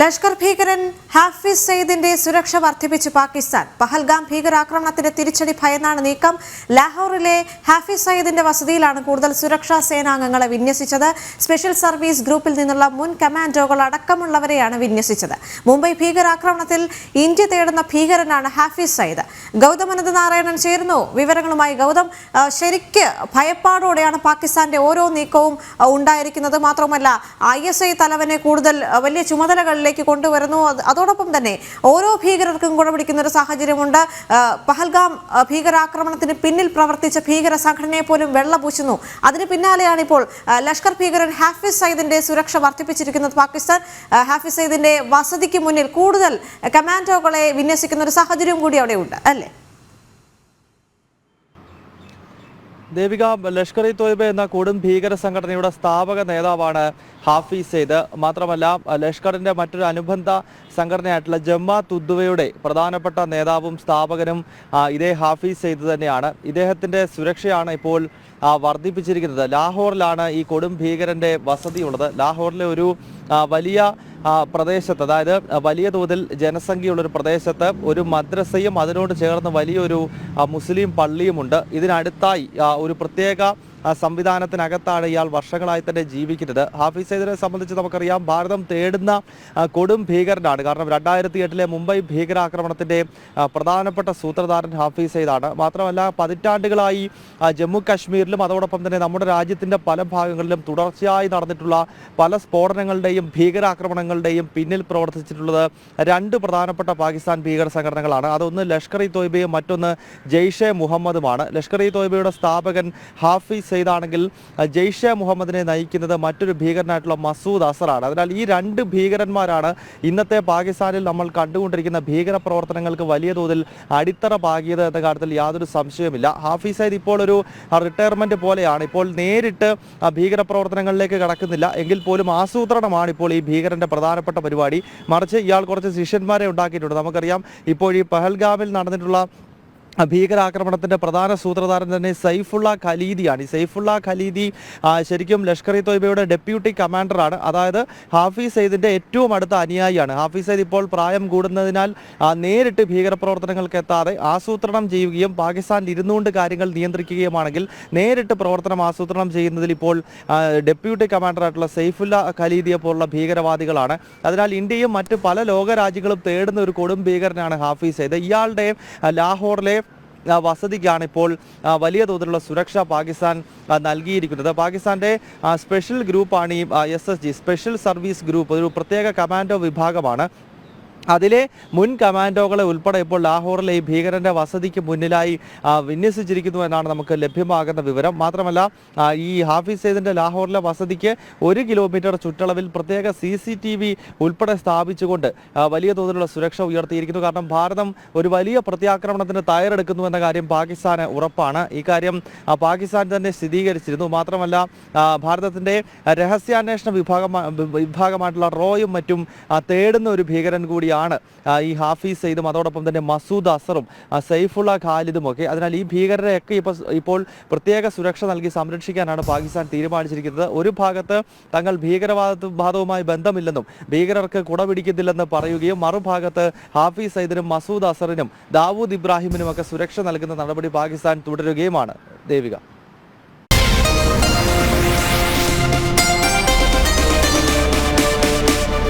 ലഷ്കർ ഭീകരൻ ഹാഫിസ് സയ്യിദിന്റെ സുരക്ഷ വർദ്ധിപ്പിച്ച് പാകിസ്ഥാൻ. പഹൽഗാം ഭീകരാക്രമണത്തിന്റെ തിരിച്ചടി ഭയന്നാണ് നീക്കം. ലാഹോറിലെ ഹാഫിസ് സയ്യിദിന്റെ വസതിയിലാണ് കൂടുതൽ സുരക്ഷാ സേനാംഗങ്ങളെ വിന്യസിച്ചത്. സ്പെഷ്യൽ സർവീസ് ഗ്രൂപ്പിൽ നിന്നുള്ള മുൻ കമാൻഡോകൾ അടക്കമുള്ളവരെയാണ് വിന്യസിച്ചത്. മുംബൈ ഭീകരാക്രമണത്തിൽ ഇന്ത്യ തേടുന്ന ഭീകരനാണ് ഹാഫിസ് സയ്യിദ് ഗൗതം അനന്ത നാരായണൻ ചേരുന്നു. വിവരങ്ങളുമായി ഗൗതം ശരിക്ക് ഭയപ്പാടോടെയാണ് പാകിസ്ഥാന്റെ ഓരോ നീക്കവും ഉണ്ടായിരിക്കുന്നത്. മാത്രമല്ല ഐ തലവനെ കൂടുതൽ വലിയ വലിയ ചുമതലകളിലേക്ക് കൊണ്ടുവരുന്നു. അതോടൊപ്പം തന്നെ ഓരോ ഭീകരർക്കും കുടപിടിക്കുന്ന ഒരു സാഹചര്യമുണ്ട്. പഹൽഗാം ഭീകരാക്രമണത്തിന് പിന്നിൽ പ്രവർത്തിച്ച ഭീകര സംഘടനയെ പോലും വെള്ളപൂശുന്നു. അതിന് പിന്നാലെയാണ് ഇപ്പോൾ ലഷ്കർ ഭീകരൻ ഹാഫിസ് സയ്യിദിന്റെ സുരക്ഷ വർദ്ധിപ്പിച്ചിരിക്കുന്നത് പാകിസ്ഥാൻ. ഹാഫിസ് സയ്യിദിന്റെ വസതിക്ക് മുന്നിൽ കൂടുതൽ കമാൻഡോകളെ വിന്യസിക്കുന്ന ഒരു സാഹചര്യം കൂടി അവിടെ ഉണ്ട് അല്ലേ? ദേവിക ലഷ്കർ ഇ തോയ്ബ എന്ന കൊടും ഭീകര സംഘടനയുടെ സ്ഥാപക നേതാവാണ് ഹാഫീസ് സെയ്ദ്. മാത്രമല്ല ലഷ്കറിന്റെ മറ്റൊരു അനുബന്ധ സംഘടനയായിട്ടുള്ള ജമാത്ത് തുദ്വയുടെ പ്രധാനപ്പെട്ട നേതാവും സ്ഥാപകനും ഇതേ ഹാഫീസ് സെയ്ദ് തന്നെയാണ്. ഇദ്ദേഹത്തിന്റെ സുരക്ഷയാണ് ഇപ്പോൾ വർദ്ധിപ്പിച്ചിരിക്കുന്നത്. ലാഹോറിലാണ് ഈ കൊടും ഭീകരന്റെ വസതിയുള്ളത്. ലാഹോറിലെ ഒരു വലിയ പ്രദേശത്ത് അതായത് വലിയ തോതിൽ ജനസംഖ്യയുള്ള ഒരു പ്രദേശത്ത് ഒരു മദ്രസയും അതിനോട് ചേർന്ന് വലിയൊരു മുസ്ലിം പള്ളിയുമുണ്ട്. ഇതിനടുത്തായി ഒരു പ്രത്യേക സംവിധാനത്തിനകത്താണ് ഇയാൾ വർഷങ്ങളായി തന്നെ ജീവിക്കുന്നത്. ഹാഫിസ് സൈദിനെ സംബന്ധിച്ച് നമുക്കറിയാം ഭാരതം തേടുന്ന കൊടും ഭീകരനാണ്. കാരണം രണ്ടായിരത്തി എട്ടിലെ മുംബൈ ഭീകരാക്രമണത്തിന്റെ പ്രധാനപ്പെട്ട സൂത്രധാരൻ ഹാഫിസ് സൈദാണ് മാത്രമല്ല പതിറ്റാണ്ടുകളായി ജമ്മു കാശ്മീരിലും അതോടൊപ്പം തന്നെ നമ്മുടെ രാജ്യത്തിന്റെ പല ഭാഗങ്ങളിലും തുടർച്ചയായി നടന്നിട്ടുള്ള പല സ്ഫോടനങ്ങളുടെയും ഭീകരാക്രമണങ്ങളുടെയും പിന്നിൽ പ്രവർത്തിച്ചിട്ടുള്ളത് രണ്ട് പ്രധാനപ്പെട്ട പാകിസ്ഥാൻ ഭീകര സംഘടനകളാണ്. അതൊന്ന് ലഷ്കർ ഇ തോയ്ബയും മറ്റൊന്ന് ജെയ്ഷെ മുഹമ്മദുമാണ്. ലഷ്കർ ഇ തോയ്ബയുടെ സ്ഥാപകൻ ഹാഫിസ് സെയ്ദാണെങ്കിൽ ജെയ്ഷെ മുഹമ്മദിനെ നയിക്കുന്നത് മറ്റൊരു ഭീകരനായിട്ടുള്ള മസൂദ് അസറാണ്. അതിനാൽ ഈ രണ്ട് ഭീകരന്മാരാണ് ഇന്നത്തെ പാകിസ്ഥാനിൽ നമ്മൾ കണ്ടുകൊണ്ടിരിക്കുന്ന ഭീകര പ്രവർത്തനങ്ങൾക്ക് വലിയ തോതിൽ അടിത്തറ പാകിയത് എന്ന കാര്യത്തിൽ യാതൊരു സംശയവുമില്ല. ഹാഫിസ് സൈദ് ഇപ്പോൾ ഒരു റിട്ടയർമെന്റ് പോലെയാണ്. ഇപ്പോൾ നേരിട്ട് ഭീകര പ്രവർത്തനങ്ങളിലേക്ക് കടക്കുന്നില്ല. എങ്കിൽ പോലും ആസൂത്രണമാണ് ഇപ്പോൾ ഈ ഭീകരന്റെ പ്രധാനപ്പെട്ട പരിപാടി. മറിച്ച് ഇയാൾ കുറച്ച് ശിഷ്യന്മാരെ ഉണ്ടാക്കിയിട്ടുണ്ട്. നമുക്കറിയാം ഇപ്പോൾ ഈ പഹൽഗാമിൽ നടന്നിട്ടുള്ള ഭീകരാക്രമണത്തിന്റെ പ്രധാന സൂത്രധാരൻ തന്നെ സൈഫുള്ള ഖലീദിയാണ്. ഈ സൈഫുള്ള ഖലീദി ശരിക്കും ലഷ്കർ ഇ തോയ്ബയുടെ ഡെപ്യൂട്ടി കമാൻഡറാണ്. അതായത് ഹാഫിസ് സയ്യിദിന്റെ ഏറ്റവും അടുത്ത അനുയായിയാണ്. ഹാഫിസ് സയ്യിദ് ഇപ്പോൾ പ്രായം കൂടുന്നതിനാൽ നേരിട്ട് ഭീകരപ്രവർത്തനങ്ങൾക്ക് എത്താതെ ആസൂത്രണം ചെയ്യുകയും പാകിസ്ഥാനിൽ ഇരുന്നുകൊണ്ട് കാര്യങ്ങൾ നിയന്ത്രിക്കുകയുമാണെങ്കിൽ നേരിട്ട് പ്രവർത്തനം ആസൂത്രണം ചെയ്യുന്നതിൽ ഇപ്പോൾ ഡെപ്യൂട്ടി കമാൻഡറായിട്ടുള്ള സൈഫുല്ല ഖലീദിയെ പോലുള്ള ഭീകരവാദികളാണ്. അതിനാൽ ഇന്ത്യയും മറ്റ് പല ലോകരാജ്യങ്ങളും തേടുന്ന ഒരു കൊടും ഭീകരനാണ് ഹാഫിസ് സയ്യിദ് ഇയാളുടെ ലാഹോറിലെ വസതിക്കാണ് ഇപ്പോൾ വലിയ തോതിലുള്ള സുരക്ഷ പാകിസ്ഥാൻ നൽകിയിരിക്കുന്നത്. പാകിസ്ഥാന്റെ സ്പെഷ്യൽ ഗ്രൂപ്പാണ് ഈ S S G special service group ഒരു പ്രത്യേക കമാൻഡോ വിഭാഗമാണ്. അതിലെ മുൻ കമാൻഡോകളെ ഉൾപ്പെടെ ഇപ്പോൾ ലാഹോറിലെ ഈ ഭീകരന്റെ വസതിക്ക് മുന്നിലായി വിന്യസിച്ചിരിക്കുന്നു എന്നാണ് നമുക്ക് ലഭ്യമാകുന്ന വിവരം. മാത്രമല്ല ഈ ഹാഫിസ് സെയ്ദിന്റെ ലാഹോറിലെ വസതിക്ക് ഒരു കിലോമീറ്റർ ചുറ്റളവിൽ പ്രത്യേക സി സി ടി വി ഉൾപ്പെടെ സ്ഥാപിച്ചുകൊണ്ട് വലിയ തോതിലുള്ള സുരക്ഷ ഉയർത്തിയിരിക്കുന്നു. കാരണം ഭാരതം ഒരു വലിയ പ്രത്യാക്രമണത്തിന് തയ്യാറെടുക്കുന്നു എന്ന കാര്യം പാകിസ്ഥാന് ഉറപ്പാണ്. ഈ കാര്യം പാകിസ്ഥാൻ തന്നെ സ്ഥിരീകരിച്ചിരുന്നു. മാത്രമല്ല ഭാരതത്തിന്റെ രഹസ്യാന്വേഷണ വിഭാഗം വിഭാഗമായിട്ടുള്ള റോയും മറ്റും തേടുന്ന ഒരു ഭീകരൻ കൂടിയാണ് ആ, ഈ ഹാഫീസ് സെയ്ദും അതോടൊപ്പം തന്നെ മസൂദ് അസറും സൈഫുള്ള ഖാലിദും ഒക്കെ അതിനാൽ ഈ ഭീകരരെയൊക്കെ ഇപ്പോൾ ഇപ്പോൾ പ്രത്യേക സുരക്ഷ നൽകി സംരക്ഷിക്കാനാണ് പാകിസ്ഥാൻ തീരുമാനിച്ചിരിക്കുന്നത്. ഒരു ഭാഗത്ത് തങ്ങൾ ഭീകരവാദ വാദവുമായി ബന്ധമില്ലെന്നും ഭീകരർക്ക് കുടപിടിക്കുന്നില്ലെന്ന് പറയുകയും മറുഭാഗത്ത് ഹാഫീസ് സൈദിനും മസൂദ് അസറിനും ദാവൂദ് ഇബ്രാഹിമിനും ഒക്കെ സുരക്ഷ നൽകുന്ന നടപടി പാകിസ്ഥാൻ തുടരുകയുമാണ്. ദേവിക.